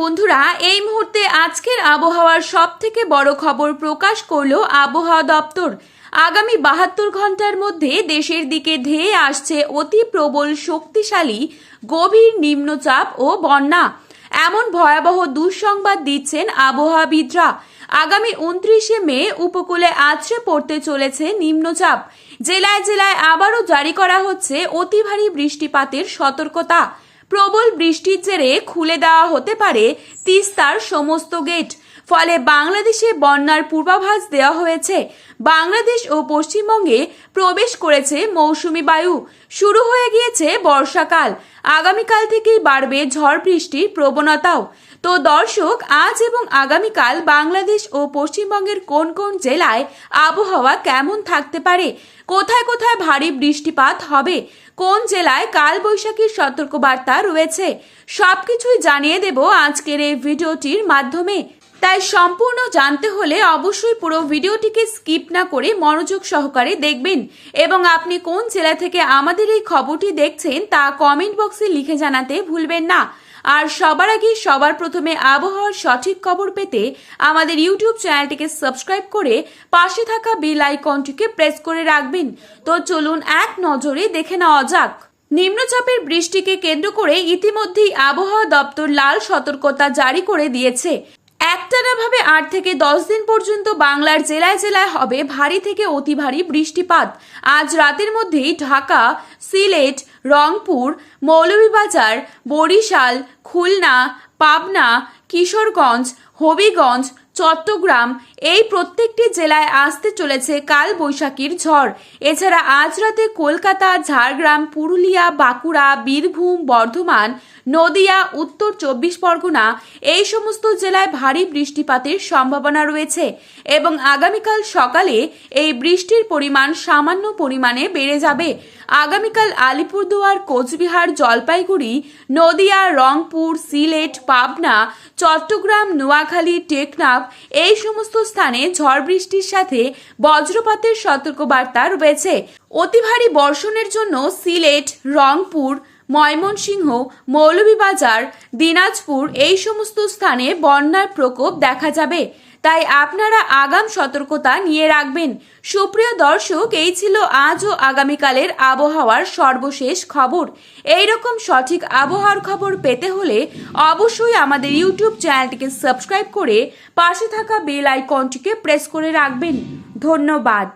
বন্ধুরা, এই মুহূর্তে আজকের আবহাওয়ার সব থেকে বড় খবর প্রকাশ করল আবহাওয়া দপ্তর। আগামী বাহাত্তর ঘণ্টার মধ্যে দেশের দিকে ধেয়ে আসছে অতি প্রবল শক্তিশালী, গভীর নিম্নচাপ ও বন্যা। এমন ভয়াবহ দুঃসংবাদ দিচ্ছেন আবহাওয়াবিদরা। আগামী উনত্রিশে মে উপকূলে আছড়ে পড়তে চলেছে নিম্নচাপ। জেলায় জেলায় আবারও জারি করা হচ্ছে অতি ভারী বৃষ্টিপাতের সতর্কতা। প্রবল বৃষ্টির জেরে খুলে দেওয়া হতে পারে তিস্তার সমস্ত গেট। ফলে বাংলাদেশে বন্যার পূর্বাভাস দেওয়া হয়েছে। বাংলাদেশ ও পশ্চিমবঙ্গে প্রবেশ করেছে মৌসুমি বায়ু। শুরু হয়ে গিয়েছে বর্ষাকাল। আগামীকাল থেকেই বাড়বে ঝড় বৃষ্টির প্রবণতাও। তো দর্শক, আজ এবং আগামীকাল বাংলাদেশ ও পশ্চিমবঙ্গের কোন কোন জেলায় আবহাওয়া কেমন থাকতে পারে? কোথায় কোথায় ভারী বৃষ্টিপাত হবে? কোন জেলায় কাল বৈশাখীর সতর্কবার্তা রয়েছে? সবকিছুই জানিয়ে দেব আজকের এই ভিডিওটির মাধ্যমে। তাই সম্পূর্ণ জানতে হলে অবশ্যই পুরো ভিডিওটিকে স্কিপ না করে মনোযোগ সহকারে দেখবেন। এবং আপনি কোন জেলা থেকে আমাদের এই খবরটি দেখছেন তা কমেন্ট বক্সে লিখে জানাতে ভুলবেন না। আর সবার আগে সবার প্রথমে আবহাওয়ার সঠিক খবর পেতে আমাদের ইউটিউব চ্যানেলটিকে সাবস্ক্রাইব করে পাশে থাকা বেল আইকনটিকে প্রেস করে রাখবেন। তো চলুন এক নজরে দেখে নেওয়া যাক। নিম্নচাপের বৃষ্টিকে কেন্দ্র করে ইতিমধ্যেই আবহাওয়া দপ্তর লাল সতর্কতা জারি করে দিয়েছে। একটানাভাবে আট থেকে দশ দিন পর্যন্ত বাংলার জেলায় জেলায় হবে ভারী থেকে অতি ভারী বৃষ্টিপাত। আজ রাতের মধ্যেই ঢাকা, সিলেট, রংপুর, মৌলভীবাজার, বরিশাল, খুলনা, পাবনা, কিশোরগঞ্জ, হবিগঞ্জ চট্টগ্রাম, এই প্রত্যেকটি জেলায় আসতে চলেছে কাল বৈশাখীর ঝড়। এছাড়া আজ রাতে কলকাতা, ঝাড়গ্রাম, পুরুলিয়া, বাঁকুড়া, বীরভূম, বর্ধমান, নদিয়া, উত্তর চব্বিশ পরগনা এই সমস্ত জেলায় ভারী বৃষ্টিপাতের সম্ভাবনা রয়েছে এবং আগামীকাল সকালে এই বৃষ্টির পরিমাণ সামান্য পরিমাণে বেড়ে যাবে। আগামীকাল আলিপুরদুয়ার, কোচবিহার, জলপাইগুড়ি, নদিয়া, রংপুর, সিলেট, পাবনা, চট্টগ্রাম, নোয়াখালী, টেকনাফ এই সমস্ত স্থানে ঝড় বৃষ্টির সাথে বজ্রপাতের সতর্কবার্তা রয়েছে। অতি ভারী বর্ষণের জন্য সিলেট, রংপুর, ময়মনসিংহ, মৌলভীবাজার, দিনাজপুর এই সমস্ত স্থানে বন্যার প্রকোপ দেখা যাবে। তাই আপনারা আগাম সতর্কতা নিয়ে রাখবেন। সুপ্রিয় দর্শক, এই ছিল আজ ও আগামীকালের আবহাওয়ার সর্বশেষ খবর। এই রকম সঠিক আবহাওয়ার খবর পেতে হলে অবশ্যই আমাদের ইউটিউব চ্যানেলটিকে সাবস্ক্রাইব করে পাশে থাকা বেল আইকনটিকে প্রেস করে রাখবেন। ধন্যবাদ।